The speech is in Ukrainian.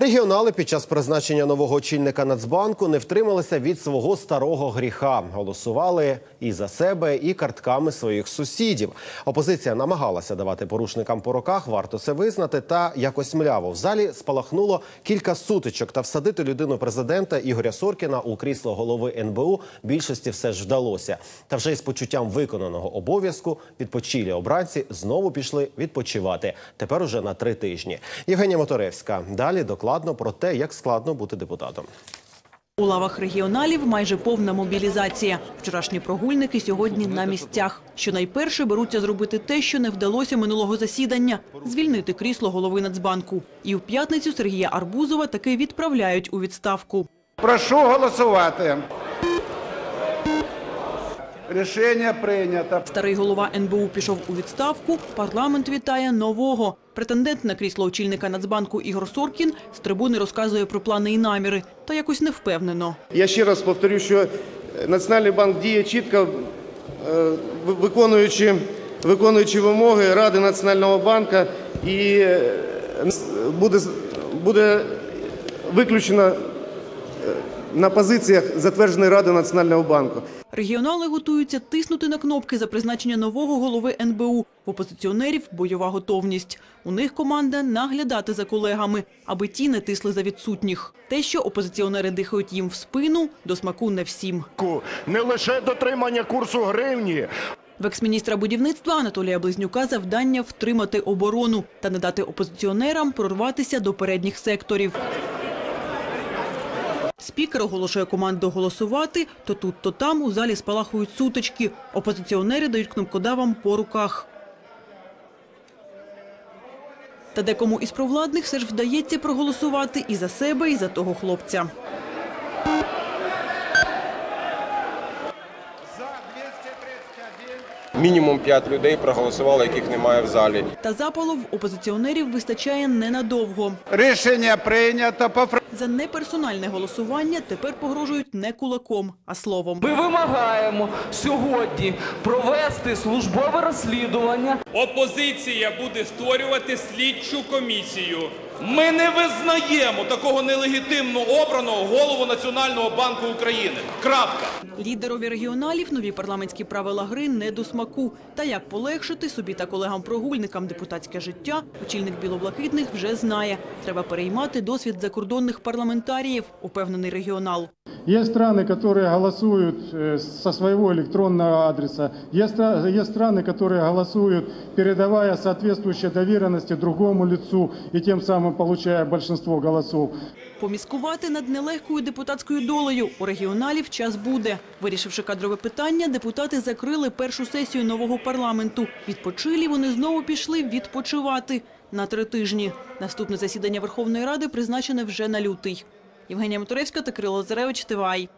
Регіонали під час призначення нового очільника Нацбанку не втрималися від свого старого гріха. Голосували і за себе, і картками своїх сусідів. Опозиція намагалася давати порушникам по руках, варто це визнати. Та якось мляво в залі спалахнуло кілька сутичок. Та всадити людину президента Ігоря Соркіна у крісло голови НБУ більшості все ж вдалося. Та вже із почуттям виконаного обов'язку відпочилі обранці знову пішли відпочивати. Тепер уже на три тижні. Євгенія Моторевська. Далі докладно про те, як складно бути депутатом. У лавах регіоналів майже повна мобілізація. Вчорашні прогульники сьогодні на місцях. Що найперше беруться зробити те, що не вдалося минулого засідання – звільнити крісло голови Нацбанку. І в п'ятницю Сергія Арбузова таки відправляють у відставку. Прошу голосувати. Рішення прийнято. Старий голова НБУ пішов у відставку. Парламент вітає нового. Претендент на крісло очільника Нацбанку Ігор Соркін з трибуни розказує про плани і наміри. Та якось невпевнено. Я ще раз повторю, що Національний банк діє чітко, е, виконуючи, виконуючи вимоги Ради Національного банку, і е, буде, буде виключено е, на позиціях затвердженої Ради Національного банку. Регіонали готуються тиснути на кнопки за призначення нового голови НБУ. В опозиціонерів бойова готовність. У них команда наглядати за колегами, аби ті не тисли за відсутніх. Те, що опозиціонери дихають їм в спину, до смаку не всім. не лише дотримання курсу гривні, В екс-міністра будівництва Анатолія Близнюка завдання втримати оборону та не дати опозиціонерам прорватися до передніх секторів. Спікер оголошує команду голосувати. То тут, то там у залі спалахують сутички. Опозиціонери дають кнопкодавам по руках. Та декому із провладних все ж вдається проголосувати і за себе, і за того хлопця. Мінімум 5 людей проголосували, яких немає в залі. Та запалу в опозиціонерів вистачає ненадовго. Рішення прийнято. По За неперсональне голосування тепер погрожують не кулаком, а словом. Ми вимагаємо сьогодні провести службове розслідування. Опозиція буде створювати слідчу комісію. Ми не визнаємо такого нелегітимно обраного голову Національного банку України. Крапка. Лідерові регіоналів нові парламентські правила гри не до смаку. Та як полегшити собі та колегам-прогульникам депутатське життя, очільник білоблакитних вже знає. Треба переймати досвід закордонних парламентаріїв, упевнений регіонал. Есть страны, которые голосуют э, со своего электронного адреса. Есть, стра- есть страны, которые голосуют, передавая соответствующие доверенности другому лицу и тем самым получая большинство голосов. Поміскувати над нелегкою депутатською долею у регіоналів час буде. Вирішивши кадрове питання, депутати закрили першу сесію нового парламенту. Відпочилі вони знову пішли відпочивати на три тижні. Наступне засідання Верховної Ради призначене вже на лютий. Євгенія Моторевська та Кирило Заревич, Тивай.